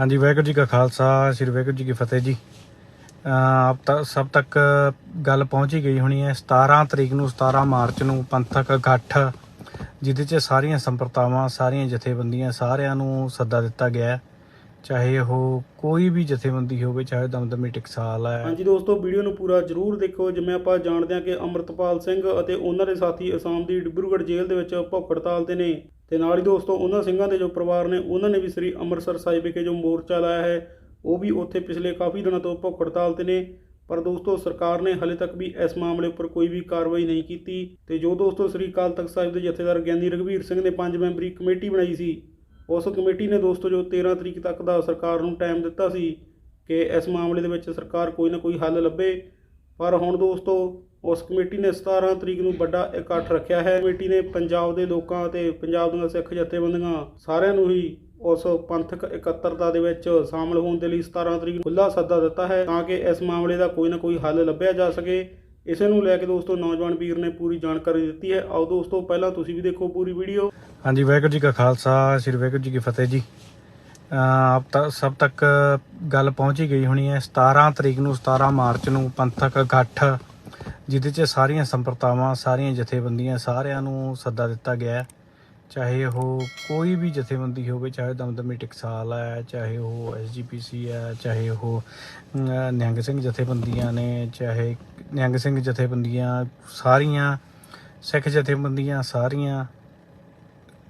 ਹਾਂਜੀ, ਵਾਹਿਗੁਰੂ ਜੀ ਕਾ ਖਾਲਸਾ, ਸ੍ਰੀ ਵਾਹਿਗੁਰੂ ਜੀ ਕੀ ਫਤਿਹ ਜੀ। ਅਹ, ਆਪ ਤੱਕ ਸਭ ਤੱਕ ਗੱਲ ਪਹੁੰਚ ਹੀ ਗਈ ਹੋਣੀ ਹੈ। 17 ਤਰੀਕ ਨੂੰ 17 ਮਾਰਚ ਨੂੰ ਪੰਥਕ ਇਕੱਠ, ਜਿਹਦੇ 'ਚ ਸਾਰੀਆਂ ਸੰਪਰਦਾਵਾਂ ਸਾਰੀਆਂ ਜਥੇਬੰਦੀਆਂ ਸਾਰਿਆਂ ਨੂੰ ਸੱਦਾ ਦਿੱਤਾ ਗਿਆ ਹੈ। ਚਾਹੇ ਉਹ ਕੋਈ ਵੀ ਜਥੇਬੰਦੀ ਹੋਵੇ, ਚਾਹੇ ਦਮਦਮੀ ਟਕਸਾਲ ਹੈ। ਹਾਂਜੀ ਦੋਸਤੋ, ਵੀਡੀਓ ਨੂੰ ਪੂਰਾ ਜਰੂਰ ਦੇਖੋ। ਜਿਵੇਂ ਆਪਾਂ ਜਾਣਦੇ ਹਾਂ ਕਿ ਅਮਰਤਪਾਲ ਸਿੰਘ ਅਤੇ ਉਹਨਾਂ ਦੇ ਸਾਥੀ ਅਸਾਮ ਦੀ ਡਿਬਰੂਗੜ੍ਹ ਜੇਲ੍ਹ ਦੇ ਵਿੱਚ ਭੁੱਖ ਹੜਤਾਲ ਤੇ ਨੇ। ਤੇ ਨਾਲ ਹੀ ਦੋਸਤੋ, ਉਹਨਾਂ ਸਿੰਘਾਂ ਦੇ ਜੋ ਪਰਿਵਾਰ ਨੇ, ਉਹਨਾਂ ਨੇ ਵੀ ਸ੍ਰੀ ਅੰਮ੍ਰਿਤਸਰ ਸਾਹਿਬ ਵਿਖੇ ਜੋ ਮੋਰਚਾ ਲਾਇਆ ਹੈ, ਉਹ ਵੀ ਉੱਥੇ ਪਿਛਲੇ ਕਾਫੀ ਦਿਨਾਂ ਤੋਂ ਭੁੱਖ ਹੜਤਾਲ ਤੇ ਨੇ। ਪਰ ਦੋਸਤੋ, ਸਰਕਾਰ ਨੇ ਹਲੇ ਤੱਕ ਵੀ ਇਸ ਮਾਮਲੇ ਉੱਪਰ ਕੋਈ ਵੀ ਕਾਰਵਾਈ ਨਹੀਂ ਕੀਤੀ। ਤੇ ਜੋ ਦੋਸਤੋ, ਸ੍ਰੀ ਅਕਾਲ ਤਖਤ ਸਾਹਿਬ ਦੇ ਜਥੇਦਾਰ ਗਿਆਨੀ ਰਘਵੀਰ ਸਿੰਘ ਨੇ ਪੰਜ ਮੈਂਬਰੀ ਕਮੇਟੀ ਬਣਾਈ ਸੀ ਉਸ ਕਮੇਟੀ ਨੇ ਦੋਸਤੋ ਜੋ 13 ਤਰੀਕ ਤੱਕ ਦਾ ਸਰਕਾਰ ਨੂੰ ਟਾਈਮ ਦਿੱਤਾ ਸੀ ਕਿ ਇਸ ਮਾਮਲੇ ਦੇ ਵਿੱਚ ਸਰਕਾਰ ਕੋਈ ਨਾ ਕੋਈ ਹੱਲ ਲੱਭੇ, ਪਰ ਹੁਣ ਦੋਸਤੋ ਉਸ ਕਮੇਟੀ ਨੇ 17 ਤਰੀਕ ਨੂੰ ਵੱਡਾ ਇਕੱਠ ਰੱਖਿਆ ਹੈ। ਕਮੇਟੀ ਨੇ ਪੰਜਾਬ ਦੇ ਲੋਕਾਂ ਅਤੇ ਪੰਜਾਬ ਦੀਆਂ ਸਿੱਖ ਜਥੇਬੰਦੀਆਂ ਸਾਰਿਆਂ ਨੂੰ ਹੀ ਉਸ ਪੰਥਕ ਇਕੱਤਰਤਾ ਦੇ ਵਿੱਚ ਸ਼ਾਮਲ ਹੋਣ ਦੇ ਲਈ 17 ਤਰੀਕ ਨੂੰ ਖੁੱਲਾ ਸੱਦਾ ਦਿੱਤਾ ਹੈ ਤਾਂ ਕਿ ਇਸ ਮਾਮਲੇ ਦਾ ਕੋਈ ਨਾ ਕੋਈ ਹੱਲ ਲੱਭਿਆ ਜਾ ਸਕੇ। ਇਸੇ ਨੂੰ ਲੈ ਕੇ ਦੋਸਤੋ ਨੌਜਵਾਨ ਵੀਰ ਨੇ ਪੂਰੀ ਜਾਣਕਾਰੀ ਦਿੱਤੀ ਹੈ। ਆਓ ਦੋਸਤੋ, ਪਹਿਲਾਂ ਤੁਸੀਂ ਵੀ ਦੇਖੋ ਪੂਰੀ ਵੀਡੀਓ। ਹਾਂਜੀ, ਵਾਹਿਗੁਰੂ ਜੀ ਕਾ ਖਾਲਸਾ, ਸ੍ਰੀ ਵਾਹਿਗੁਰੂ ਜੀ ਕੀ ਫਤਿਹ ਜੀ। ਆਪ ਤੱਕ ਸਭ ਤੱਕ ਗੱਲ ਪਹੁੰਚ ਹੀ ਗਈ ਹੋਣੀ ਹੈ। 17 ਤਰੀਕ ਨੂੰ 17 ਮਾਰਚ ਨੂੰ ਪੰਥਕ ਇਕੱਠ, ਜਿਹਦੇ 'ਚ ਸਾਰੀਆਂ ਸੰਪਰਦਾਵਾਂ ਸਾਰੀਆਂ ਜਥੇਬੰਦੀਆਂ ਸਾਰਿਆਂ ਨੂੰ ਸੱਦਾ ਦਿੱਤਾ ਗਿਆ ਹੈ। ਚਾਹੇ ਉਹ ਕੋਈ ਵੀ ਜਥੇਬੰਦੀ ਹੋਵੇ, ਚਾਹੇ ਦਮਦਮੀ ਟਕਸਾਲ ਹੈ, ਚਾਹੇ ਉਹ ਐਸਜੀਪੀਸੀ ਹੈ, ਚਾਹੇ ਉਹ ਨਿਹੰਗ ਸਿੰਘ ਜਥੇਬੰਦੀਆਂ ਨੇ, ਚਾਹੇ ਨਿਹੰਗ ਸਿੰਘ ਜਥੇਬੰਦੀਆਂ, ਸਾਰੀਆਂ, ਸਿੱਖ ਜਥੇਬੰਦੀਆਂ, ਸਾਰੀਆਂ,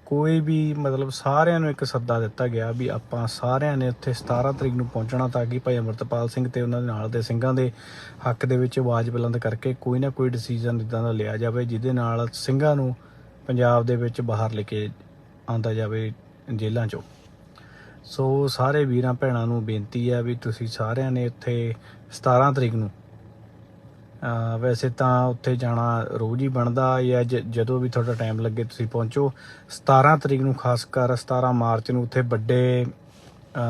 ਕੋਈ ਵੀ ਮਤਲਬ ਸਾਰਿਆਂ ਨੂੰ ਇੱਕ ਸੱਦਾ ਦਿੱਤਾ ਗਿਆ ਵੀ ਆਪਾਂ ਸਾਰਿਆਂ ਨੇ ਉੱਥੇ 17 ਤਰੀਕ ਨੂੰ ਪਹੁੰਚਣਾ ਤਾਂ ਕਿ ਭਾਈ ਅਮਰਤਪਾਲ ਸਿੰਘ ਤੇ ਉਹਨਾਂ ਦੇ ਨਾਲ ਦੇ ਸਿੰਘਾਂ ਦੇ ਹੱਕ ਦੇ ਵਿੱਚ ਆਵਾਜ਼ ਬੁਲੰਦ ਕਰਕੇ ਕੋਈ ਨਾ ਕੋਈ ਡਿਸੀਜਨ ਇਦਾਂ ਦਾ ਲਿਆ ਜਾਵੇ, ਜਿਹਦੇ ਨਾਲ ਸਿੰਘਾਂ ਨੂੰ ਪੰਜਾਬ ਦੇ ਵਿੱਚ ਬਾਹਰ ਲੈ ਕੇ ਆਂਦਾ ਜਾਵੇ ਜੇਲ੍ਹਾਂ ਚੋਂ। ਸੋ ਸਾਰੇ ਵੀਰਾਂ ਭੈਣਾਂ ਨੂੰ ਬੇਨਤੀ ਹੈ ਵੀ ਤੁਸੀਂ ਸਾਰਿਆਂ ਨੇ ਉੱਥੇ 17 ਤਰੀਕ ਨੂੰ ਵੈਸੇ ਤਾਂ ਉੱਥੇ ਜਾਣਾ ਰੋਜ਼ ਹੀ ਬਣਦਾ ਜਾਂ ਜਦੋਂ ਵੀ ਤੁਹਾਡਾ ਟਾਈਮ ਲੱਗੇ ਤੁਸੀਂ ਪਹੁੰਚੋ। 17 ਤਰੀਕ ਨੂੰ ਖਾਸ ਕਰ 17 ਮਾਰਚ ਨੂੰ ਉੱਥੇ ਵੱਡੇ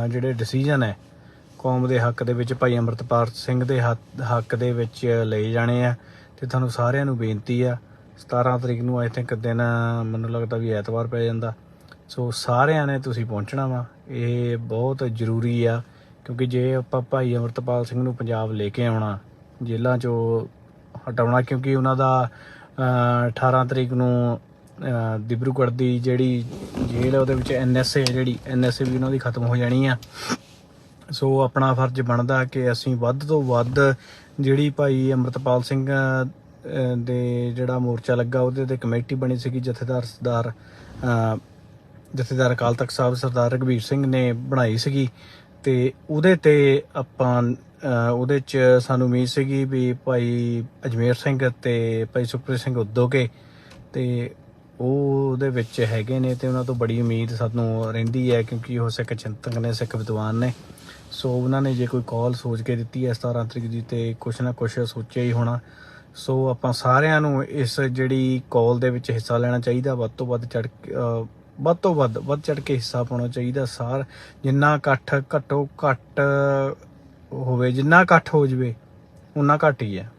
ਜਿਹੜੇ ਡਿਸੀਜਨ ਹੈ, ਕੌਮ ਦੇ ਹੱਕ ਦੇ ਵਿੱਚ ਭਾਈ ਅੰਮ੍ਰਿਤਪਾਲ ਸਿੰਘ ਦੇ ਹੱਕ ਹੱਕ ਦੇ ਵਿੱਚ ਲਏ ਜਾਣੇ ਆ ਤੇ ਤੁਹਾਨੂੰ ਸਾਰਿਆਂ ਨੂੰ ਬੇਨਤੀ ਆ 17 ਤਰੀਕ ਨੂੰ ਆਈ ਥਿੰਕ ਦਿਨ ਮੈਨੂੰ ਲੱਗਦਾ ਵੀ ਐਤਵਾਰ ਪੈ ਜਾਂਦਾ। ਸੋ ਸਾਰਿਆਂ ਨੇ ਤੁਸੀਂ ਪਹੁੰਚਣਾ ਵਾ। ਇਹ ਬਹੁਤ ਜ਼ਰੂਰੀ ਆ ਕਿਉਂਕਿ ਜੇ ਆਪਾਂ ਭਾਈ ਅਮਰਤਪਾਲ ਸਿੰਘ ਨੂੰ ਪੰਜਾਬ ਲੈ ਕੇ ਆਉਣਾ ਜੇਲ੍ਹਾਂ ਚੋਂ ਹਟਾਉਣਾ ਕਿਉਂਕਿ ਉਹਨਾਂ ਦਾ ਅਹ, 18 ਤਰੀਕ ਨੂੰ ਅਹ, ਦਿਬਰੂਗੜ੍ਹ ਦੀ ਜਿਹੜੀ ਜੇਲ੍ਹ ਉਹਦੇ ਵਿੱਚ ਐਨਐਸਏ ਜਿਹੜੀ ਐਨਐਸਏ ਵੀ ਉਹਨਾਂ ਦੀ ਖਤਮ ਹੋ ਜਾਣੀ ਆ। ਸੋ ਆਪਣਾ ਫਰਜ਼ ਬਣਦਾ ਕਿ ਅਸੀਂ ਵੱਧ ਤੋਂ ਵੱਧ ਜਿਹੜੀ ਭਾਈ ਅਮਰਤਪਾਲ ਸਿੰਘ ਦੇ ਜਿਹੜਾ ਮੋਰਚਾ ਲੱਗਾ, ਉਹਦੇ ਤੇ ਕਮੇਟੀ ਬਣੀ ਸੀਗੀ ਜਥੇਦਾਰ ਸਰਦਾਰ ਜਥੇਦਾਰ ਅਕਾਲ ਤਖਤ ਸਾਹਿਬ, ਸਰਦਾਰ ਰਘਬੀਰ ਸਿੰਘ ਨੇ ਬਣਾਈ ਸੀਗੀ। ਤੇ ਉਹਦੇ ਤੇ ਆਪਾਂ ਉਹਦੇ ਚ ਸਾਨੂੰ ਉਮੀਦ ਸੀਗੀ ਵੀ ਭਾਈ ਅਜਮੇਰ ਸਿੰਘ ਤੇ ਭਾਈ ਸੁਖਪ੍ਰੀਤ ਸਿੰਘ ਉਦੋਗੇ। ਤੇ ਉਹ ਉਹਦੇ ਵਿੱਚ ਹੈਗੇ ਨੇ ਤੇ ਉਹਨਾਂ ਤੋਂ ਬੜੀ ਉਮੀਦ ਸਾਨੂੰ ਰਹਿੰਦੀ ਹੈ ਕਿਉਂਕਿ ਉਹ ਸਿੱਖ ਚਿੰਤਕ ਨੇ, ਸਿੱਖ ਵਿਦਵਾਨ ਨੇ। ਸੋ ਉਹਨਾਂ ਨੇ ਜੇ ਕੋਈ ਕਾਲ ਸੋਚ ਕੇ ਦਿੱਤੀ ਹੈ 17 ਤਰੀਕ ਦੀ ਤੇ ਕੁਛ ਨਾ ਕੁਛ ਸੋਚਿਆ ਹੀ ਹੋਣਾ। ਸੋ ਆਪਾਂ ਸਾਰਿਆਂ ਨੂੰ ਇਸ ਜਿਹੜੀ ਕਾਲ ਦੇ ਵਿੱਚ ਹਿੱਸਾ ਲੈਣਾ ਚਾਹੀਦਾ, ਵੱਧ ਤੋਂ ਵੱਧ ਚੜ ਵੱਧ ਤੋਂ ਵੱਧ ਵੱਧ ਚੜ ਕੇ ਹਿੱਸਾ ਪਾਉਣਾ ਚਾਹੀਦਾ ਸਾਰ, ਜਿੰਨਾ ਇਕੱਠ ਘੱਟੋ ਘੱਟ ਹੋਵੇ, ਜਿੰਨਾ ਇਕੱਠ ਹੋ ਜਵੇ ਉਨਾ ਘੱਟ ਹੀ ਹੈ।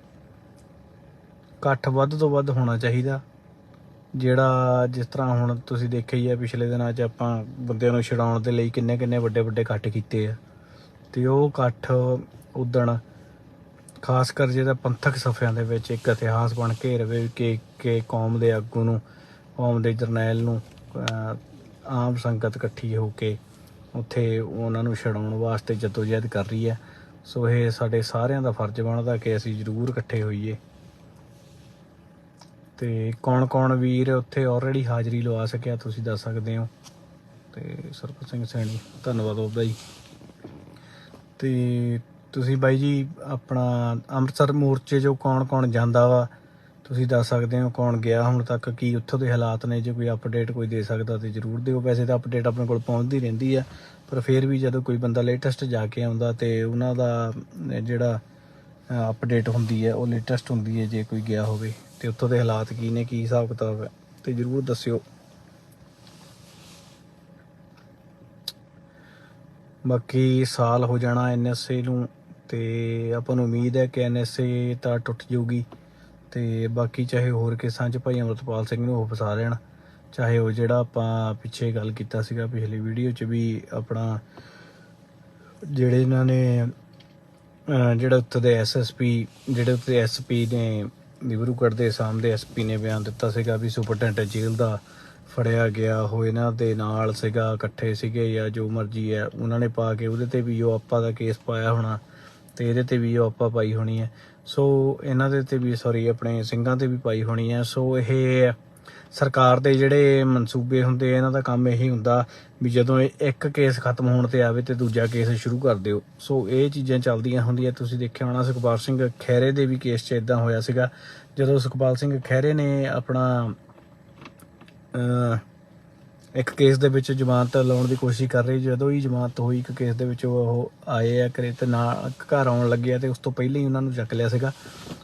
ਇਕੱਠ ਵੱਧ ਤੋਂ ਵੱਧ ਹੋਣਾ ਚਾਹੀਦਾ। ਜਿਹੜਾ ਜਿਸ ਤਰ੍ਹਾਂ ਹੁਣ ਤੁਸੀਂ ਦੇਖਿਆ ਹੀ ਹੈ, ਪਿਛਲੇ ਦਿਨਾਂ 'ਚ ਆਪਾਂ ਬੰਦਿਆਂ ਨੂੰ ਛਡਾਉਣ ਦੇ ਲਈ ਕਿੰਨੇ ਕਿੰਨੇ ਵੱਡੇ ਵੱਡੇ ਇਕੱਠ ਕੀਤੇ ਆ। ਤੇ ਉਹ ਇਕੱਠ ਉਦਣ ਖਾਸ ਕਰ ਜਿਹੜਾ ਪੰਥਕ ਸਫ਼ਿਆਂ ਦੇ ਵਿੱਚ ਇੱਕ ਇਤਿਹਾਸ ਬਣ ਕੇ ਰਵੇ ਕਿ ਕਿ ਕੌਮ ਦੇ ਆਗੂ ਨੂੰ, ਕੌਮ ਦੇ ਜਰਨੈਲ ਨੂੰ ਆਮ ਸੰਗਤ ਇਕੱਠੀ ਹੋ ਕੇ ਉੱਥੇ ਉਹਨਾਂ ਨੂੰ ਛਡਾਉਣ ਵਾਸਤੇ ਜਦੋਜਹਿਦ ਕਰ ਰਹੀ ਹੈ। ਸੋ ਇਹ ਸਾਡੇ ਸਾਰਿਆਂ ਦਾ ਫਰਜ਼ ਬਣਦਾ ਕਿ ਅਸੀਂ ਜ਼ਰੂਰ ਇਕੱਠੇ ਹੋਈਏ। ਤੇ ਕੌਣ ਕੌਣ ਵੀਰ ਉੱਥੇ ਆਲਰੇਡੀ ਹਾਜ਼ਰੀ ਲਵਾ ਸਕਿਆ ਤੁਸੀਂ ਦੱਸ ਸਕਦੇ ਹੋ। ਤੇ ਸਰਪੰਚ ਸਿੰਘ ਸੈਣੀ, ਧੰਨਵਾਦ ਉਹਦਾ ਜੀ। ਤੇ ਤੁਸੀਂ ਬਾਈ ਜੀ ਆਪਣਾ ਅੰਮ੍ਰਿਤਸਰ ਮੋਰਚੇ ਜੋ ਕੌਣ ਕੌਣ ਜਾਂਦਾ ਵਾ, ਤੁਸੀਂ ਦੱਸ ਸਕਦੇ ਹੋ ਕੌਣ ਗਿਆ ਹੁਣ ਤੱਕ, ਕੀ ਉੱਥੋਂ ਦੇ ਹਾਲਾਤ ਨੇ, ਜੇ ਕੋਈ ਅਪਡੇਟ ਕੋਈ ਦੇ ਸਕਦਾ ਤੇ ਜਰੂਰ ਦਿਓ। ਵੈਸੇ ਤਾਂ ਅਪਡੇਟ ਆਪਣੇ ਕੋਲ ਪਹੁੰਚਦੀ ਰਹਿੰਦੀ ਆ, ਪਰ ਫਿਰ ਵੀ ਜਦੋਂ ਕੋਈ ਬੰਦਾ ਲੇਟੈਸਟ ਜਾ ਕੇ ਆਉਂਦਾ ਤੇ ਉਹਨਾਂ ਦਾ ਜਿਹੜਾ ਅਪਡੇਟ ਹੁੰਦੀ ਹੈ ਉਹ ਲੇਟੈਸਟ ਹੁੰਦੀ ਹੈ ਜੇ ਕੋਈ ਗਿਆ ਹੋਵੇ। ਤੇ ਉੱਥੋਂ ਦੇ ਹਾਲਾਤ ਕੀ ਨੇ, ਕੀ ਹਿਸਾਬ ਕਿਤਾਬ ਹੈ ਤੇ ਜਰੂਰ ਦੱਸਿਓ। ਬਾਕੀ ਸਾਲ ਹੋ ਜਾਣਾ ਐਨਐਸਏ ਨੂੰ ਤੇ ਆਪਾਂ ਨੂੰ ਉਮੀਦ ਹੈ ਕਿ ਐਨਐਸਏ ਤਾਂ ਟੁੱਟ ਜਾਊਗੀ ਤੇ ਬਾਕੀ ਚਾਹੇ ਹੋਰ ਕੇਸਾਂ 'ਚ ਭਾਈ ਅਮਰਤਪਾਲ ਸਿੰਘ ਨੂੰ ਉਹ ਫਸਾ ਲੈਣ, ਚਾਹੇ ਉਹ ਜਿਹੜਾ ਆਪਾਂ ਪਿੱਛੇ ਗੱਲ ਕੀਤਾ ਸੀਗਾ ਪਿਛਲੀ ਵੀਡੀਓ 'ਚ ਵੀ ਆਪਣਾ ਜਿਹੜੇ ਇਹਨਾਂ ਨੇ ਜਿਹੜਾ ਉੱਤੇ ਦੇ ਐਸਐਸਪੀ ਜਿਹੜੇ ਉੱਤੇ ਐਸਪੀ ਨੇ ਡਿਬਰੂਗੜ੍ਹ ਦੇ ਸਾਹਮਣੇ ਐਸਪੀ ਨੇ ਬਿਆਨ ਦਿੱਤਾ ਸੀਗਾ ਵੀ ਸੁਪਰਡੈਂਟ ਜੇਲ੍ਹ ਦਾ ਫੜਿਆ ਗਿਆ, ਉਹ ਇਹਨਾਂ ਦੇ ਨਾਲ ਸੀਗਾ, ਇਕੱਠੇ ਸੀਗੇ ਜਾਂ ਜੋ ਮਰਜ਼ੀ ਹੈ, ਉਹਨਾਂ ਨੇ ਪਾ ਕੇ ਉਹਦੇ ਤੇ ਵੀ ਉਹ ਆਪਾਂ ਦਾ ਕੇਸ ਪਾਇਆ ਹੋਣਾ ਤੇ ਇਹਦੇ ਤੇ ਵੀ ਉਹ ਆਪਾਂ ਪਾਈ ਹੋਣੀ ਹੈ। ਸੋ ਇਹਨਾਂ ਦੇ ਤੇ ਵੀ ਸੌਰੀ ਆਪਣੇ ਸਿੰਘਾਂ ਤੇ ਵੀ ਪਾਈ ਹੋਣੀ ਹੈ। ਸੋ ਇਹ ਸਰਕਾਰ ਦੇ ਜਿਹੜੇ ਮਨਸੂਬੇ ਹੁੰਦੇ ਇਹਨਾਂ ਦਾ ਕੰਮ ਇਹੀ ਹੁੰਦਾ ਵੀ ਜਦੋਂ ਇਹ ਇੱਕ ਕੇਸ ਖਤਮ ਹੋਣ ਤੇ ਆਵੇ ਤੇ ਦੂਜਾ ਕੇਸ ਸ਼ੁਰੂ ਕਰ ਦਿਓ। ਸੋ ਇਹ ਚੀਜ਼ਾਂ ਚੱਲਦੀਆਂ ਹੁੰਦੀਆਂ। ਤੁਸੀਂ ਦੇਖਿਆ ਹੋਣਾ, ਸੁਖਪਾਲ ਸਿੰਘ ਖਹਿਰੇ ਦੇ ਵੀ ਕੇਸ 'ਚ ਇਦਾਂ ਹੋਇਆ ਸੀਗਾ। ਜਦੋਂ ਸੁਖਪਾਲ ਸਿੰਘ ਖਹਿਰੇ ਨੇ ਆਪਣਾ ਇੱਕ ਕੇਸ ਦੇ ਵਿੱਚ ਜ਼ਮਾਨਤ ਲਾਉਣ ਦੀ ਕੋਸ਼ਿਸ਼ ਕਰ ਰਹੀ, ਜਦੋਂ ਹੀ ਜ਼ਮਾਨਤ ਹੋਈ, ਇੱਕ ਕੇਸ ਦੇ ਵਿੱਚ ਉਹ ਆਏ ਆ ਕਰੇ ਤੇ ਨਾ ਘਰ ਆਉਣ ਲੱਗੇ ਆ ਤੇ ਉਸ ਤੋਂ ਪਹਿਲਾਂ ਹੀ ਉਹਨਾਂ ਨੂੰ ਚੱਕ ਲਿਆ ਸੀਗਾ।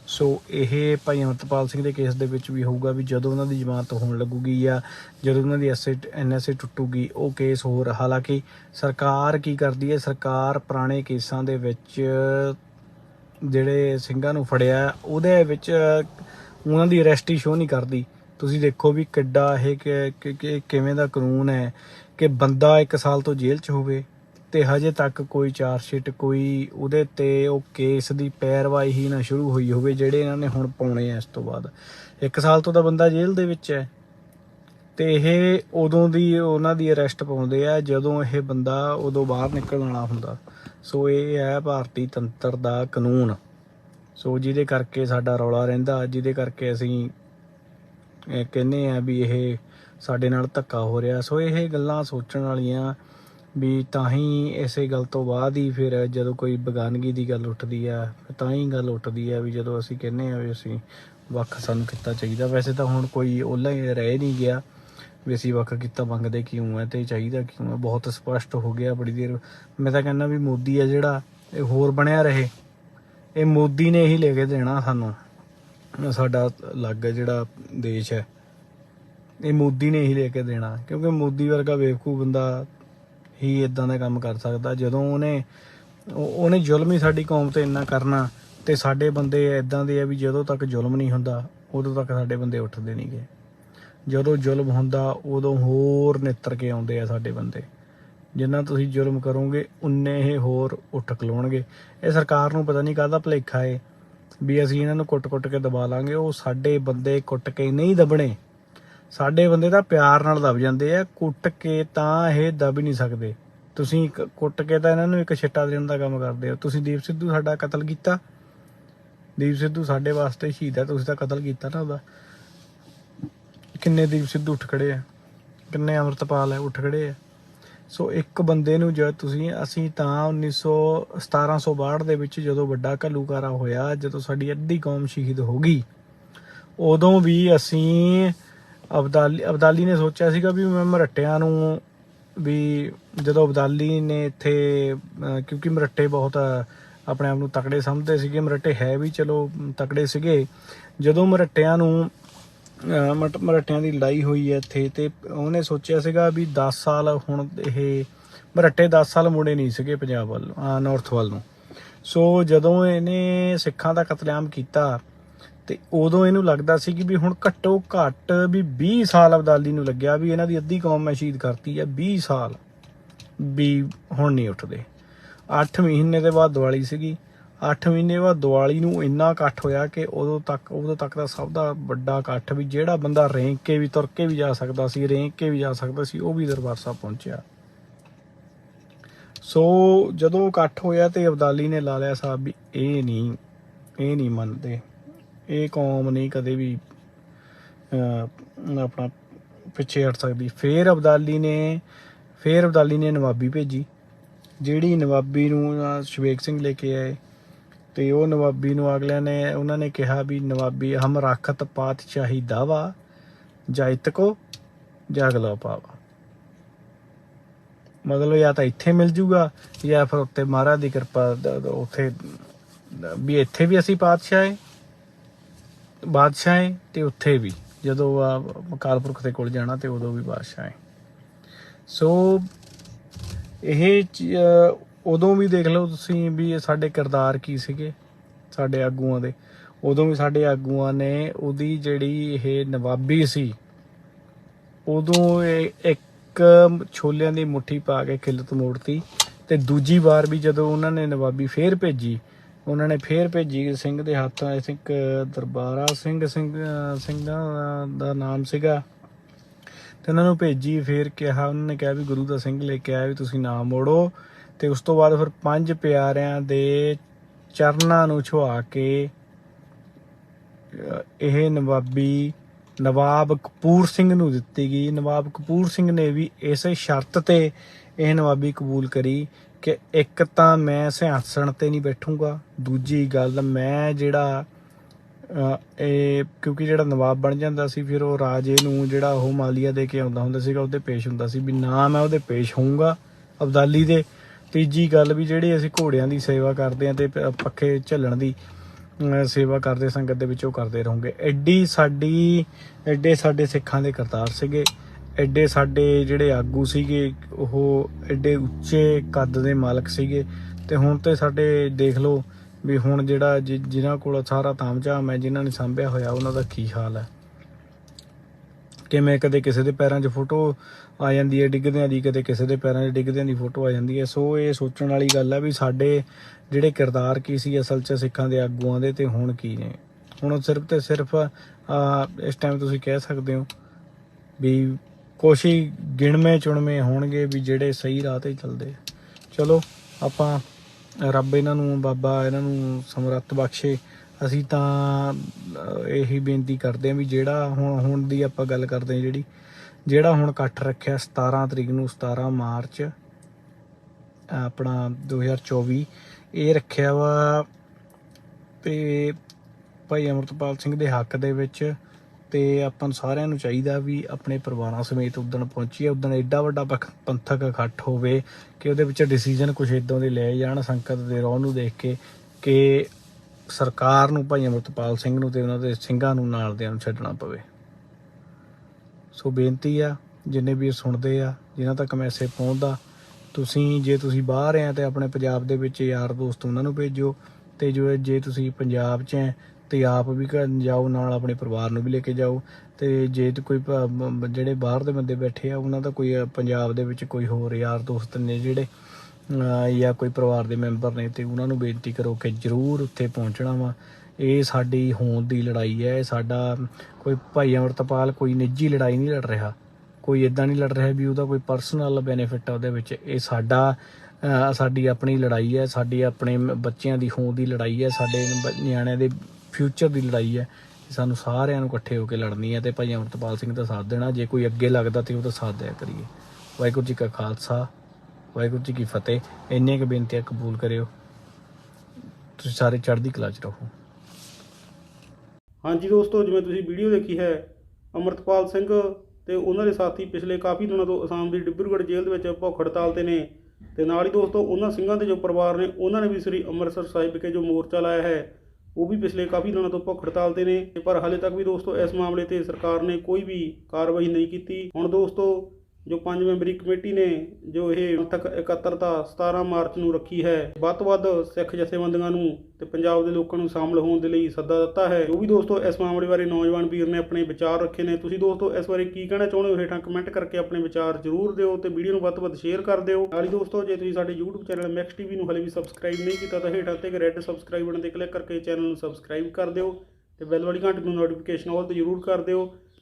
ਸੋ ਇਹ ਭਾਈ ਅਮਰਤਪਾਲ ਸਿੰਘ ਦੇ ਕੇਸ ਦੇ ਵਿੱਚ ਵੀ ਹੋਊਗਾ ਵੀ ਜਦੋਂ ਉਹਨਾਂ ਦੀ ਜ਼ਮਾਨਤ ਹੋਣ ਲੱਗੂਗੀ ਜਾਂ ਜਦੋਂ ਉਹਨਾਂ ਦੀ ਐਸਏ, ਐਨਐਸਏ ਟੁੱਟੂਗੀ, ਉਹ ਕੇਸ ਹੋਰ ਹਾਲਾਂਕਿ ਸਰਕਾਰ ਕੀ ਕਰਦੀ ਹੈ, ਸਰਕਾਰ ਪੁਰਾਣੇ ਕੇਸਾਂ ਦੇ ਵਿੱਚ ਜਿਹੜੇ ਸਿੰਘਾਂ ਨੂੰ ਫੜਿਆ, ਉਹਦੇ ਵਿੱਚ ਉਹਨਾਂ ਦੀ ਅਰੈਸਟ ਹੀ ਸ਼ੋ ਨਹੀਂ ਕਰਦੀ। ਤੁਸੀਂ ਦੇਖੋ ਵੀ ਕਿੱਡਾ ਇਹ ਕਿ- ਕਿਵੇਂ ਦਾ ਕਾਨੂੰਨ ਹੈ ਕਿ ਬੰਦਾ 1 ਸਾਲ ਤੋਂ ਜੇਲ੍ਹ 'ਚ ਹੋਵੇ ਤੇ ਹਜੇ ਤੱਕ ਕੋਈ ਚਾਰਜਸ਼ੀਟ ਕੋਈ ਉਹਦੇ ਤੇ ਉਹ ਕੇਸ ਦੀ ਪੈਰਵਾਈ ਹੀ ਨਾ ਸ਼ੁਰੂ ਹੋਈ ਹੋਵੇ ਜਿਹੜੇ ਇਹਨਾਂ ਨੇ ਹੁਣ ਪਾਉਣੇ ਆ ਇਸ ਤੋਂ ਬਾਅਦ। 1 ਸਾਲ ਤੋਂ ਤਾਂ ਬੰਦਾ ਜੇਲ੍ਹ ਦੇ ਵਿੱਚ ਹੈ। ਤੇ ਇਹ ਉਦੋਂ ਦੀ ਉਹਨਾਂ ਦੀ ਅਰੈਸਟ ਪਾਉਂਦੇ ਆ ਜਦੋਂ ਇਹ ਬੰਦਾ ਉਦੋਂ ਬਾਹਰ ਨਿਕਲਣ ਵਾਲਾ ਹੁੰਦਾ। ਸੋ ਇਹ ਹੈ ਭਾਰਤੀ ਤੰਤਰ ਦਾ ਕਾਨੂੰਨ। ਸੋ ਜਿਹਦੇ ਕਰਕੇ ਸਾਡਾ ਰੌਲਾ ਰਹਿੰਦਾ, ਜਿਹਦੇ ਕਰਕੇ ਅਸੀਂ ਕਹਿੰਦੇ ਆ ਵੀ ਇਹ ਸਾਡੇ ਨਾਲ ਧੱਕਾ ਹੋ ਰਿਹਾ। ਸੋ ਇਹ ਗੱਲਾਂ ਸੋਚਣ ਵਾਲੀਆਂ ਵੀ ਤਾਂ ਹੀ ਇਸੇ ਗੱਲ ਤੋਂ ਬਾਅਦ ਹੀ ਫਿਰ ਜਦੋਂ ਕੋਈ ਬਗਾਨਗੀ ਦੀ ਗੱਲ ਉੱਠਦੀ ਆ, ਤਾਂ ਹੀ ਗੱਲ ਉੱਠਦੀ ਆ ਵੀ ਜਦੋਂ ਅਸੀਂ ਕਹਿੰਦੇ ਆ ਵੀ ਅਸੀਂ ਵੱਖ ਸਾਨੂੰ ਕੀਤਾ ਚਾਹੀਦਾ। ਵੈਸੇ ਤਾਂ ਹੁਣ ਕੋਈ ਉਹਲਾ ਹੀ ਰਹਿ ਨਹੀਂ ਗਿਆ ਵੀ ਅਸੀਂ ਵੱਖ ਕੀਤਾ ਮੰਗਦੇ ਕਿਉਂ ਹੈ ਤੇ ਚਾਹੀਦਾ ਕਿਉਂ ਹੈ ਬਹੁਤ ਸਪਸ਼ਟ ਹੋ ਗਿਆ ਬੜੀ ਦੇਰ। ਮੈਂ ਤਾਂ ਕਹਿੰਦਾ ਵੀ ਮੋਦੀ ਆ ਜਿਹੜਾ, ਇਹ ਹੋਰ ਬਣਿਆ ਰਹੇ। ਇਹ ਮੋਦੀ ਨੇ ਹੀ ਲੈ ਕੇ ਦੇਣਾ ਸਾਨੂੰ। ਸਾਡਾ ਅਲੱਗ ਜਿਹੜਾ ਦੇਸ਼ ਹੈ। ਇਹ ਮੋਦੀ ਨੇ ਹੀ ਲੈ ਕੇ ਦੇਣਾ, ਕਿਉਂਕਿ ਮੋਦੀ ਵਰਗਾ ਬੇਵਕੂ ਬੰਦਾ ਹੀ ਇਦਾਂ ਦਾ ਕੰਮ ਕਰ ਸਕਦਾ। ਜਦੋਂ ਉਹਨੇ ਉਹਨੇ ਜ਼ੁਲਮ ਹੀ ਸਾਡੀ ਕੌਮ ਤੇ ਇੰਨਾ ਕਰਨਾ, ਤੇ ਸਾਡੇ ਬੰਦੇ ਇਦਾਂ ਦੇ ਆ ਵੀ ਜਦੋਂ ਤੱਕ ਜ਼ੁਲਮ ਨਹੀਂ ਹੁੰਦਾ, ਉਦੋਂ ਤੱਕ ਸਾਡੇ ਬੰਦੇ ਉੱਠਦੇ ਨਹੀਂਗੇ ਜਦੋਂ ਜ਼ੁਲਮ ਹੁੰਦਾ, ਉਦੋਂ ਹੋਰ ਨਿੱਤਰ ਕੇ ਆਉਂਦੇ ਆ ਸਾਡੇ ਬੰਦੇ। ਜਿੰਨਾ ਤੁਸੀਂ ਜ਼ੁਲਮ ਕਰੋਗੇ, ਉਨੇ ਇਹ ਹੋਰ ਉੱਠ ਖਲੋਣਗੇ। ਇਹ ਸਰਕਾਰ ਨੂੰ ਪਤਾ ਨਹੀਂ ਕਾਹਦਾ ਭਲੇਖਾ ਏ। ਵੀ ਅਸੀਂ ਇਹਨਾਂ ਨੂੰ ਕੁੱਟ-ਕੁੱਟ ਕੇ ਦਬਾ ਲਾਂਗੇ, ਉਹ ਸਾਡੇ ਬੰਦੇ ਕੁੱਟ ਕੇ ਨਹੀਂ ਦਬਣੇ। ਸਾਡੇ ਬੰਦੇ ਤਾਂ ਪਿਆਰ ਨਾਲ ਦਬ ਜਾਂਦੇ ਆ, ਕੁੱਟ ਕੇ ਤਾਂ ਇਹ ਦਬ ਹੀ ਨਹੀਂ ਸਕਦੇ। ਤੁਸੀਂ ਇੱਕ ਕੁੱਟ ਕੇ ਤਾਂ ਇਹਨਾਂ ਨੂੰ ਇੱਕ ਛਿੱਟਾ ਦੇਣ ਦਾ ਕੰਮ ਕਰਦੇ ਹੋ। ਤੁਸੀਂ ਦੀਪ ਸਿੱਧੂ ਸਾਡਾ ਕਤਲ ਕੀਤਾ। ਦੀਪ ਸਿੱਧੂ ਸਾਡੇ ਵਾਸਤੇ ਸ਼ਹੀਦ ਹੈ ਤੁਸੀਂ ਤਾਂ ਕਤਲ ਕੀਤਾ ਨਾ ਉਹਦਾ। ਕਿੰਨੇ ਦੀਪ ਸਿੱਧੂ ਉੱਠ ਖੜੇ ਆ? ਕਿੰਨੇ ਅਮਰਤਪਾਲ ਹੈ ਉੱਠ ਖੜੇ ਆ? ਸੋ ਇੱਕ ਬੰਦੇ ਨੂੰ ਜਦ ਤੁਸੀਂ, ਅਸੀਂ ਤਾਂ 1900 1762 ਦੇ ਵਿੱਚ ਜਦੋਂ ਵੱਡਾ ਘੱਲੂਕਾਰਾ ਹੋਇਆ, ਜਦੋਂ ਸਾਡੀ ਅੱਧੀ ਕੌਮ ਸ਼ਹੀਦ ਹੋ ਗਈ, ਉਦੋਂ ਵੀ ਅਸੀਂ ਅਬਦਾਲੀ ਅਬਦਾਲੀ ਨੇ ਸੋਚਿਆ ਸੀਗਾ ਵੀ ਮੈਂ ਮਰੱਟਿਆਂ ਨੂੰ ਵੀ ਜਦੋਂ ਅਬਦਾਲੀ ਨੇ ਇੱਥੇ ਕਿਉਂਕਿ ਮਰੱਟੇ ਬਹੁਤ, ਆਪਣੇ ਆਪ ਨੂੰ ਤਕੜੇ ਸਮਝਦੇ ਸੀਗੇ, ਮਰੱਟੇ ਹੈ ਵੀ ਚਲੋ, ਤਕੜੇ ਸੀਗੇ, ਜਦੋਂ ਮਰੱਟਿਆਂ ਨੂੰ ਮਟ- ਮਰਾਠਿਆਂ ਦੀ ਲੜਾਈ ਹੋਈ ਹੈ ਇੱਥੇ ਤੇ ਉਹਨੇ ਸੋਚਿਆ ਸੀਗਾ ਵੀ 10 ਸਾਲ ਹੁਣ ਇਹ ਮਰਾਠੇ 10 ਸਾਲ ਮੁੜੇ ਨਹੀਂ ਸੀਗੇ ਪੰਜਾਬ ਵੱਲ ਨਾਰਥ ਵੱਲ ਨੂੰ। ਸੋ ਜਦੋਂ ਇਹਨੇ ਸਿੱਖਾਂ ਦਾ ਕਤਲੇਆਮ ਕੀਤਾ ਤੇ ਉਦੋਂ ਇਹਨੂੰ ਲੱਗਦਾ ਸੀ ਕਿ ਵੀ ਹੁਣ ਘੱਟੋ ਘੱਟ ਵੀ 20 ਸਾਲ ਅਬਦਾਲੀ ਨੂੰ ਲੱਗਿਆ ਵੀ ਇਹਨਾਂ ਦੀ ਅੱਧੀ ਕੌਮ ਮੈਂ ਸ਼ਹੀਦ ਕਰਤੀ ਆ 20 ਸਾਲ ਵੀ ਹੁਣ ਨਹੀਂ ਉੱਠਦੇ। 8 ਮਹੀਨੇ ਦੇ ਬਾਅਦ ਦੀਵਾਲੀ ਸੀਗੀ। 8 ਮਹੀਨੇ ਬਾਅਦ ਦੀਵਾਲੀ ਨੂੰ ਇੰਨਾ ਇਕੱਠ ਹੋਇਆ ਕਿ ਉਦੋਂ ਤੱਕ ਉਦੋਂ ਤੱਕ ਦਾ ਸਭ ਦਾ ਵੱਡਾ ਇਕੱਠ ਵੀ ਜਿਹੜਾ ਬੰਦਾ ਰੇਂਕ ਕੇ ਵੀ ਤੁਰ ਕੇ ਵੀ ਜਾ ਸਕਦਾ ਸੀ, ਰੇਂਕ ਕੇ ਵੀ ਜਾ ਸਕਦਾ ਸੀ, ਉਹ ਵੀ ਦਰਬਾਰ ਸਾਹਿਬ ਪਹੁੰਚਿਆ। ਸੋ ਜਦੋਂ ਇਕੱਠ ਹੋਇਆ ਤੇ ਅਬਦਾਲੀ ਨੇ ਲਾ ਲਿਆ ਸਾਹਿਬ ਵੀ ਇਹ ਨਹੀਂ ਇਹ ਨਹੀਂ ਮੰਨਦੇ। ਇਹ ਕੌਮ ਨਹੀਂ ਕਦੇ ਵੀ ਆਪਣਾ ਪਿੱਛੇ ਹਟ ਸਕਦੀ। ਫੇਰ ਅਬਦਾਲੀ ਨੇ, ਫੇਰ ਅਬਦਾਲੀ ਨੇ ਨਵਾਬੀ ਭੇਜੀ, ਜਿਹੜੀ ਨਵਾਬੀ ਨੂੰ ਸ਼ਵੇਕ ਸਿੰਘ ਲੈ ਕੇ ਆਏ। ਤੇ ਉਹ ਨਵਾਬੀ ਨੂੰ ਅਗਲਿਆਂ ਨੇ, ਉਹਨਾਂ ਨੇ ਕਿਹਾ ਵੀ ਨਵਾਬੀ, ਹਮ ਰਾਖਤ ਪਾਤਸ਼ਾਹੀ ਦਾਵਾ ਜਾਇਤ ਕੋ ਜਾਗਲਾ ਪਾਵਾ। ਮਤਲਬ ਜਾਂ ਤਾਂ ਇੱਥੇ ਮਿਲ ਜੂਗਾ, ਜਾਂ ਫਿਰ ਉੱਤੇ ਮਹਾਰਾਜ ਦੀ ਕਿਰਪਾ ਉੱਥੇ, ਵੀ ਇੱਥੇ ਵੀ ਅਸੀਂ ਪਾਤਸ਼ਾਹ ਹੈ ਬਾਦਸ਼ਾਹ ਹੈ ਤੇ ਉੱਥੇ ਵੀ, ਜਦੋਂ ਆ ਅਕਾਲ ਪੁਰਖ ਦੇ ਕੋਲ ਜਾਣਾ ਤੇ ਉਦੋਂ ਵੀ ਬਾਦਸ਼ਾਹ ਹੈ ਸੋ, ਇਹ ਚ- ਉਦੋਂ ਵੀ ਦੇਖ ਲਓ ਤੁਸੀਂ ਵੀ ਇਹ ਸਾਡੇ ਕਿਰਦਾਰ ਕੀ ਸੀਗੇ, ਸਾਡੇ ਆਗੂਆਂ ਦੇ। ਉਦੋਂ ਵੀ ਸਾਡੇ ਆਗੂਆਂ ਨੇ ਉਹਦੀ ਜਿਹੜੀ ਇਹ ਨਵਾਬੀ ਸੀ, ਉਦੋਂ ਇਹ ਇੱਕ ਛੋਲਿਆਂ ਦੀ ਮੁੱਠੀ ਪਾ ਕੇ ਖਿਲਤ ਮੋੜਤੀ ਤੇ ਦੂਜੀ ਵਾਰ ਵੀ ਜਦੋਂ ਉਹਨਾਂ ਨੇ ਨਵਾਬੀ ਫੇਰ ਭੇਜੀ, ਉਹਨਾਂ ਨੇ ਫੇਰ ਭੇਜੀ ਸਿੰਘ ਦੇ ਹੱਥ ਆਈ ਥਿੰਕ ਦਰਬਾਰਾ ਸਿੰਘ ਸਿੰਘ, ਸਿੰਘਾਂ ਦਾ ਨਾਮ ਸੀਗਾ। ਤੇ ਉਹਨਾਂ ਨੂੰ ਭੇਜੀ, ਫਿਰ ਕਿਹਾ, ਉਹਨਾਂ ਨੇ ਕਿਹਾ ਵੀ ਗੁਰੂ ਦਾ ਸਿੰਘ ਲੈ ਕੇ ਆਇਆ ਵੀ ਤੁਸੀਂ ਨਾ ਮੋੜੋ। ਤੇ ਉਸ ਤੋਂ ਬਾਅਦ ਫਿਰ ਪੰਜ ਪਿਆਰਿਆਂ ਦੇ ਚਰਨਾਂ ਨੂੰ ਛੁਆ ਕੇ ਇਹ ਨਵਾਬੀ ਨਵਾਬ ਕਪੂਰ ਸਿੰਘ ਨੂੰ ਦਿੱਤੀ ਗਈ। ਨਵਾਬ ਕਪੂਰ ਸਿੰਘ ਨੇ ਵੀ ਇਸੇ ਸ਼ਰਤ ਤੇ ਇਹ ਨਵਾਬੀ ਕਬੂਲ ਕਰੀ ਕਿ ਇੱਕ ਤਾਂ ਮੈਂ ਸਿਆਸਣ ਤੇ ਨਹੀਂ ਬੈਠੂੰਗਾ, ਦੂਜੀ ਗੱਲ ਮੈਂ ਜਿਹੜਾ ਇਹ ਕਿਉਂਕਿ ਜਿਹੜਾ ਨਵਾਬ ਬਣ ਜਾਂਦਾ ਸੀ, ਫਿਰ ਉਹ ਰਾਜੇ ਨੂੰ ਜਿਹੜਾ ਉਹ ਮਾਲੀਆ ਦੇ ਕੇ ਆਉਂਦਾ ਹੁੰਦਾ ਸੀਗਾ, ਉਹਦੇ ਪੇਸ਼ ਹੁੰਦਾ ਸੀ ਵੀ ਨਾ ਮੈਂ ਉਹਦੇ ਪੇਸ਼ ਹੋਊਂਗਾ ਅਬਦਾਲੀ ਦੇ। ਤੀਜੀ ਗੱਲ ਵੀ ਜਿਹੜੇ ਅਸੀਂ ਘੋੜਿਆਂ ਦੀ ਸੇਵਾ ਕਰਦੇ ਆ ਤੇ ਪੱਖੇ ਝੱਲਣ ਦੀ ਸੇਵਾ ਕਰਦੇ, ਸੰਗਤ ਦੇ ਵਿੱਚ ਉਹ ਕਰਦੇ ਰਹੋਗੇ। ਐਡੀ ਸਾਡੀ, ਐਡੇ ਸਾਡੇ ਸਿੱਖਾਂ ਦੇ ਕਰਤਾਰ ਸੀਗੇ, ਐਡੇ ਸਾਡੇ ਜਿਹੜੇ ਆਗੂ ਸੀਗੇ, ਉਹ ਐਡੇ ਉੱਚੇ ਕੱਦ ਦੇ ਮਾਲਕ ਸੀਗੇ। ਤੇ ਹੁਣ ਤੇ ਸਾਡੇ ਦੇਖ ਲਓ ਵੀ ਹੁਣ ਜਿਹੜਾ ਜਿ- ਜਿਨ੍ਹਾਂ ਕੋਲ ਸਾਰਾ ਤਾਮਝਾਮ ਹੈ, ਜਿਨ੍ਹਾਂ ਨੇ ਸੰਭਿਆ ਹੋਇਆ, ਉਹਨਾਂ ਦਾ ਕੀ ਹਾਲ ਹੈ? ਕਿਵੇਂ ਕਦੇ ਕਿਸੇ ਦੇ ਪੈਰਾਂ 'ਚ ਫੋਟੋ ਆ ਜਾਂਦੀ ਹੈ, ਡਿੱਗਦਿਆਂ ਦੀ ਕਦੇ ਕਿਸੇ ਦੇ ਪੈਰਾਂ 'ਚ ਡਿੱਗਦਿਆਂ ਦੀ ਫੋਟੋ ਆ ਜਾਂਦੀ ਹੈ। ਸੋ ਇਹ ਸੋਚਣ ਵਾਲੀ ਗੱਲ ਹੈ ਵੀ ਸਾਡੇ ਜਿਹੜੇ ਕਿਰਦਾਰ ਕੀ ਸੀ ਅਸਲ 'ਚ ਸਿੱਖਾਂ ਦੇ ਆਗੂਆਂ ਦੇ ਤੇ ਹੁਣ ਕੀ ਨੇ? ਹੁਣ ਸਿਰਫ ਤੇ ਸਿਰਫ ਇਸ ਟਾਈਮ ਤੁਸੀਂ ਕਹਿ ਸਕਦੇ ਹੋ ਵੀ ਕੁਛ ਹੀ ਗਿਣਵੇਂ ਚੁਣਵੇਂ ਹੋਣਗੇ ਵੀ ਜਿਹੜੇ ਸਹੀ ਰਾਹ ਤੇ ਚੱਲਦੇ। ਚਲੋ, ਆਪਾਂ ਰੱਬ ਇਹਨਾਂ ਨੂੰ, ਬਾਬਾ ਇਹਨਾਂ ਨੂੰ ਸਮਰੱਥ ਬਖਸ਼ੇ। ਅਸੀਂ ਤਾਂ ਇਹੀ ਬੇਨਤੀ ਕਰਦੇ ਹਾਂ ਵੀ ਜਿਹੜਾ ਹੁਣ ਹੁਣ ਦੀ ਆਪਾਂ ਗੱਲ ਕਰਦੇ ਹਾਂ ਜਿਹੜੀ, ਜਿਹੜਾ ਹੁਣ ਇਕੱਠ ਰੱਖਿਆ 17 ਤਰੀਕ ਨੂੰ 17 ਮਾਰਚ ਆਪਣਾ 2024 ਇਹ ਰੱਖਿਆ ਵਾ ਤੇ ਭਾਈ ਅਮਰਤਪਾਲ ਸਿੰਘ ਦੇ ਹੱਕ ਦੇ ਵਿੱਚ ਤੇ ਆਪਾਂ ਨੂੰ ਸਾਰਿਆਂ ਨੂੰ ਚਾਹੀਦਾ ਵੀ ਆਪਣੇ ਪਰਿਵਾਰਾਂ ਸਮੇਤ ਉਦਣ ਪਹੁੰਚੀਏ, ਉਦਣ ਐਡਾ ਵੱਡਾ ਪਖ- ਪੰਥਕ ਇਕੱਠ ਹੋਵੇ ਕਿ ਉਹਦੇ ਵਿੱਚ ਡਿਸੀਜਨ ਕੁਝ ਇਦਾਂ ਦੇ ਲਏ ਜਾਣ, ਸੰਕਟ ਦੇ ਰੋਹ ਨੂੰ ਦੇਖ ਕੇ ਕਿ ਸਰਕਾਰ ਨੂੰ, ਭਾਈ ਅਮਰਤਪਾਲ ਸਿੰਘ ਨੂੰ ਤੇ ਉਹਨਾਂ ਦੇ ਸਿੰਘਾਂ ਨੂੰ ਨਾਲ ਦਿਆਂ ਨੂੰ ਛੱਡਣਾ ਪਵੇ। ਸੋ ਬੇਨਤੀ ਆ, ਜਿੰਨੇ ਵੀ ਸੁਣਦੇ ਆ, ਜਿਨ੍ਹਾਂ ਤੱਕ ਮੈਸੇਜ ਪਹੁੰਚਦਾ ਤੁਸੀਂ ਜੇ ਤੁਸੀਂ ਬਾਹਰ ਆ ਤੇ ਆਪਣੇ ਪੰਜਾਬ ਦੇ ਵਿੱਚ ਯਾਰ ਦੋਸਤ ਉਹਨਾਂ ਨੂੰ ਭੇਜੋ ਤੇ ਜੋ ਜੇ ਤੁਸੀਂ ਪੰਜਾਬ 'ਚ ਹੈ ਤੇ ਆਪ ਵੀ ਜਾਓ, ਨਾਲ ਆਪਣੇ ਪਰਿਵਾਰ ਨੂੰ ਵੀ ਲੈ ਕੇ ਜਾਓ ਤੇ ਜੇ ਤੇ ਕੋਈ ਜਿਹੜੇ ਬਾਹਰ ਦੇ ਬੰਦੇ ਬੈਠੇ ਆ, ਉਹਨਾਂ ਦਾ ਕੋਈ ਪੰਜਾਬ ਦੇ ਵਿੱਚ ਕੋਈ ਹੋਰ ਯਾਰ ਦੋਸਤ ਨੇ ਜਿਹੜੇ ਜਾਂ ਕੋਈ ਪਰਿਵਾਰ ਦੇ ਮੈਂਬਰ ਨੇ ਤੇ ਉਹਨਾਂ ਨੂੰ ਬੇਨਤੀ ਕਰੋ ਕਿ ਜਰੂਰ ਉੱਥੇ ਪਹੁੰਚਣਾ ਵਾ। ਇਹ ਸਾਡੀ ਹੋਂਦ ਦੀ ਲੜਾਈ ਹੈ, ਇਹ ਸਾਡਾ ਕੋਈ ਭਾਈ ਅਮਰਤਪਾਲ ਕੋਈ ਨਿੱਜੀ ਲੜਾਈ ਨਹੀਂ ਲੜ ਰਿਹਾ। ਕੋਈ ਇਦਾਂ ਨਹੀਂ ਲੜ ਰਿਹਾ ਵੀ ਉਹਦਾ ਕੋਈ ਪਰਸਨਲ ਬੈਨੀਫਿਟ ਆ ਉਹਦੇ ਵਿੱਚ। ਇਹ ਸਾਡਾ ਸਾਡੀ ਆਪਣੀ ਲੜਾਈ ਹੈ, ਸਾਡੀ ਆਪਣੇ ਬੱਚਿਆਂ ਦੀ ਹੋਂਦ ਦੀ ਲੜਾਈ ਹੈ, ਸਾਡੇ ਨਿਆਣਿਆਂ ਦੇ ਫਿਊਚਰ ਦੀ ਲੜਾਈ ਹੈ। ਸਾਨੂੰ ਸਾਰਿਆਂ ਨੂੰ ਇਕੱਠੇ ਹੋ ਕੇ ਲੜਨੀ ਹੈ ਤੇ ਭਾਈ ਅਮਰਤਪਾਲ ਸਿੰਘ ਦਾ ਸਾਥ ਦੇਣਾ। ਜੇ ਕੋਈ ਅੱਗੇ ਲੱਗਦਾ ਤੇ ਉਹਦਾ ਸਾਥ ਦਿਆ ਕਰੀਏ। ਵਾਹਿਗੁਰੂ ਜੀ ਕਾ ਖਾਲਸਾ। ਵਾਹਿਗੁਰੂ ਜੀ ਕੀ ਫਤਿਹ। ਇੰਨੀਆਂ ਕੁ ਬੇਨਤੀਆਂ ਕਬੂਲ ਕਰਿਓ। ਤੁਸੀਂ ਸਾਰੇ ਚੜ੍ਹਦੀ ਕਲਾ 'ਚ ਰਹੋ। ਹਾਂਜੀ ਦੋਸਤੋ, ਜਿਵੇਂ ਤੁਸੀਂ ਵੀਡੀਓ ਦੇਖੀ ਹੈ, ਅਮਰਤਪਾਲ ਸਿੰਘ ਤੇ ਉਹਨਾਂ ਦੇ ਸਾਥੀ ਪਿਛਲੇ ਕਾਫੀ ਦਿਨਾਂ ਤੋਂ ਅਸਾਮ ਦੀ ਡਿਬਰੂਗੜ੍ਹ ਜੇਲ੍ਹ ਦੇ ਵਿੱਚ ਭੁੱਖ ਹੜਤਾਲ ਤੇ ਨੇ। ਤੇ ਨਾਲ ਹੀ ਦੋਸਤੋ, ਉਹਨਾਂ ਸਿੰਘਾਂ ਦੇ ਜੋ ਪਰਿਵਾਰ ਨੇ, ਉਹਨਾਂ ਨੇ ਵੀ ਸ੍ਰੀ ਅੰਮ੍ਰਿਤਸਰ ਸਾਹਿਬ ਵਿਖੇ ਜੋ ਮੋਰਚਾ ਲਾਇਆ ਹੈ, ਉਹ ਵੀ ਪਿਛਲੇ ਕਾਫੀ ਦਿਨਾਂ ਤੋਂ ਭੁੱਖ ਹੜਤਾਲ ਤੇ ਨੇ। ਪਰ ਹਾਲੇ ਤੱਕ ਵੀ ਦੋਸਤੋ, ਇਸ ਮਾਮਲੇ ਤੇ ਸਰਕਾਰ ਨੇ ਕੋਈ ਵੀ ਕਾਰਵਾਈ ਨਹੀਂ ਕੀਤੀ। ਹੁਣ ਦੋਸਤੋ ਜੋ ਪੰਜ ਮੈਂਬਰੀ ਕਮੇਟੀ ਨੇ ਜੋ ਇਹ ਪੰਥਕ ਇਕੱਤਰਤਾ 17 ਮਾਰਚ ਨੂੰ ਰੱਖੀ ਹੈ, ਵੱਧ ਤੋਂ ਵੱਧ ਸਿੱਖ ਜਥੇਬੰਦੀਆਂ ਨੂੰ ਤੇ ਪੰਜਾਬ ਦੇ ਲੋਕਾਂ ਨੂੰ ਸ਼ਾਮਲ ਹੋਣ ਦੇ ਲਈ ਸੱਦਾ ਦਿੱਤਾ ਹੈ। ਜੋ ਵੀ ਦੋਸਤੋ, ਇਸ ਮਾਮਲੇ ਬਾਰੇ ਨੌਜਵਾਨ ਵੀਰ ਨੇ ਆਪਣੇ ਵਿਚਾਰ ਰੱਖੇ ਨੇ। ਤੁਸੀਂ ਦੋਸਤੋ, ਇਸ ਬਾਰੇ ਕੀ ਕਹਿਣਾ ਚਾਹੁੰਦੇ ਹੋ? ਹੇਠਾਂ ਕਮੈਂਟ ਕਰਕੇ ਆਪਣੇ ਵਿਚਾਰ ਜ਼ਰੂਰ ਦਿਓ ਤੇ ਵੀਡੀਓ ਨੂੰ ਵੱਧ ਤੋਂ ਵੱਧ ਸ਼ੇਅਰ ਕਰ ਦਿਓ। ਨਾਲ ਹੀ ਦੋਸਤੋ, ਜੇ ਤੁਸੀਂ ਸਾਡੇ YouTube ਚੈਨਲ ਮੈਕਸ ਟੀਵੀ ਨੂੰ ਹਲੇ ਵੀ ਸਬਸਕ੍ਰਾਈਬ ਨਹੀਂ ਕੀਤਾ, ਤਾਂ ਹੇਠਾਂ ਤੇ ਇੱਕ ਰੈੱਡ ਸਬਸਕ੍ਰਾਈਬ ਬਟਨ ਤੇ ਕਲਿੱਕ ਕਰਕੇ ਚੈਨਲ ਨੂੰ ਸਬਸਕ੍ਰਾਈਬ ਕਰ ਦਿਓ ਤੇ ਬੈਲ ਵਾਲੀ ਘੰਟੀ ਨੂੰ ਨੋਟੀਫਿਕੇਸ਼ਨ ਆਲ ਤੇ ਜ਼ਰੂਰ ਕਰ ਦਿਓ।